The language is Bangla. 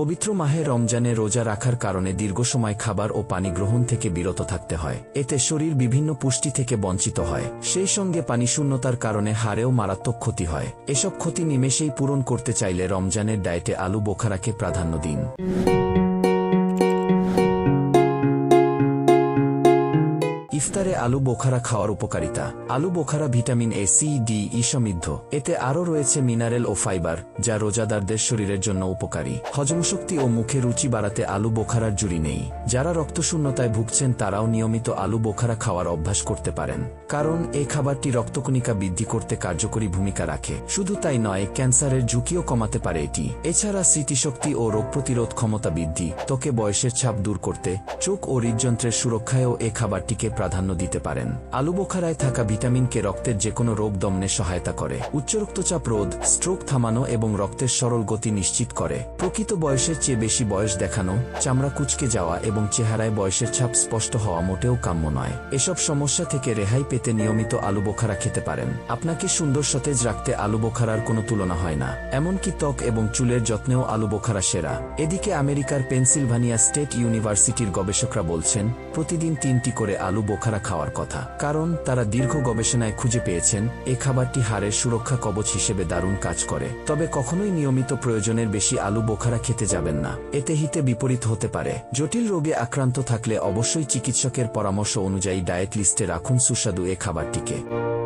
পবিত্র মাহে রমজানে রোজা রাখার কারণে দীর্ঘ সময় খাবার ও পানি গ্রহণ থেকে বিরত থাকতে হয়। এতে শরীর বিভিন্ন পুষ্টি থেকে বঞ্চিত হয়। সেই সঙ্গে পানি শূন্যতার কারণে হাড়েও মারাত্মক ক্ষতি হয়। এসব ক্ষতি নিমেষেই পূরণ করতে চাইলে রমজানের ডায়েটে আলু বোখারাকে প্রাধান্য দিন। ইফতারে আলু বোখারা খাওয়ার উপকারিতা। আলু বোখারা vitamin A, C, D, E সমৃদ্ধ। এতে আরও রয়েছে মিনারেল ও ফাইবার, যা রোজাদারদের শরীরের জন্য উপকারী। হজমশক্তি ও মুখে রুচি বাড়াতে আলু বোখারার জুড়ি নেই। যারা রক্তশূন্যতায় ভুগছেন, তারাও নিয়মিত আলু বোখারা খাওয়ার অভ্যাস করতে পারেন। কারণ এই খাবারটি রক্তকণিকা বৃদ্ধি করতে কার্যকরী ভূমিকা রাখে। শুধু তাই নয়, ক্যান্সারের ঝুঁকিও কমাতে পারে এটি। এছাড়া স্মৃতিশক্তি ও রোগ প্রতিরোধ ক্ষমতা বৃদ্ধি, ত্বকে বয়সের ছাপ দূর করতে, চোখ ও হৃদযন্ত্রের সুরক্ষায়ও এ খাবারটিকে প্রাধান্য দিতে পারেন। আলু বোখারায় থাকা ভিটামিনকে রক্তের যে কোনো রোগ দমনে সহায়তা করে। উচ্চ রক্তচাপ রোধ, স্ট্রোক থামানো এবং রক্তের সরল গতি নিশ্চিত করে। প্রকৃত বয়সের চেয়ে বেশি বয়স দেখানো চামড়া কুচকে যাওয়া এবং চেহারায় বয়সের ছাপ স্পষ্ট হওয়া মোটেও কাম্য নয়। এসব সমস্যা থেকে রেহাই পেতে নিয়মিত আলু বোখারা খেতে পারেন। আপনাকে সুন্দর সতেজ রাখতে আলু বোখারার কোনো তুলনা হয় না। এমনকি ত্বক এবং চুলের যত্নেও আলু বোখারা সেরা। এদিকে আমেরিকার পেনসিলভানিয়া স্টেট ইউনিভার্সিটির গবেষকরা বলছেন, প্রতিদিন তিনটি করে আলু খাওয়ার কথা। কারণ, তারা দীর্ঘ গবেষণায় খুঁজে পেয়েছেন, এ খাবারটি হাড়ের সুরক্ষা কবচ হিসেবে দারুণ কাজ করে। তবে কখনোই নিয়মিত প্রয়োজনের বেশি আলু বোখারা খেতে যাবেন না। এতে হিতে বিপরীত হতে পারে। জটিল রোগে আক্রান্ত থাকলে অবশ্যই চিকিৎসকের পরামর্শ অনুযায়ী ডায়েট লিস্টে রাখুন সুস্বাদু এ খাবারটিকে।